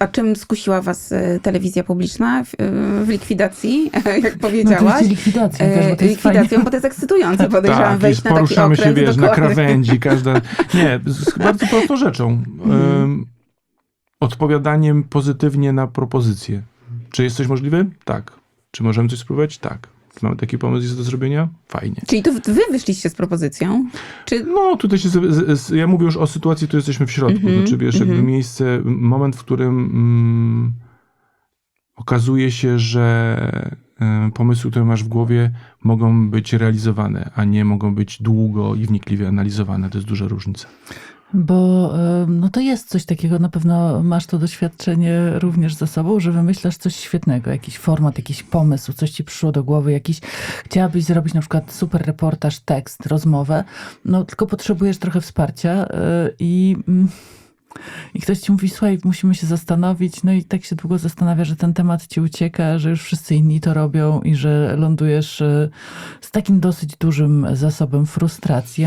A czym skusiła was e, telewizja publiczna w, e, w likwidacji, jak No, powiedziałaś? oczywiście likwidacją też, bo to E, jest likwidacją, fajnie. bo to jest ekscytujące, podejrzewam, Tak, wejść na taki poruszamy okręt. się, wiesz, na krawędzi, każda... Nie, z bardzo prostą rzeczą. Mhm. Odpowiadaniem pozytywnie na propozycje. Czy jest coś możliwe? Tak. Czy możemy coś spróbować? Tak. Mamy taki pomysł jest do zrobienia? Fajnie. Czyli to wy wyszliście z propozycją? Czy No, tutaj się, z, z, ja mówię już o sytuacji, tu jesteśmy w środku. Mhm, Znaczy, wiesz, jakby mhm. miejsce, moment, w którym mm, okazuje się, że y, pomysły, które masz w głowie, mogą być realizowane, a nie mogą być długo i wnikliwie analizowane. To jest duża różnica. Bo no to jest coś takiego, na pewno masz to doświadczenie również za sobą, że wymyślasz coś świetnego, jakiś format, jakiś pomysł, coś ci przyszło do głowy, jakiś chciałabyś zrobić na przykład super reportaż, tekst, rozmowę, no tylko potrzebujesz trochę wsparcia e, i... mm, I ktoś ci mówi, słuchaj, musimy się zastanowić, no i tak się długo zastanawia, że ten temat ci ucieka, że już wszyscy inni to robią i że lądujesz e, z takim dosyć dużym zasobem frustracji.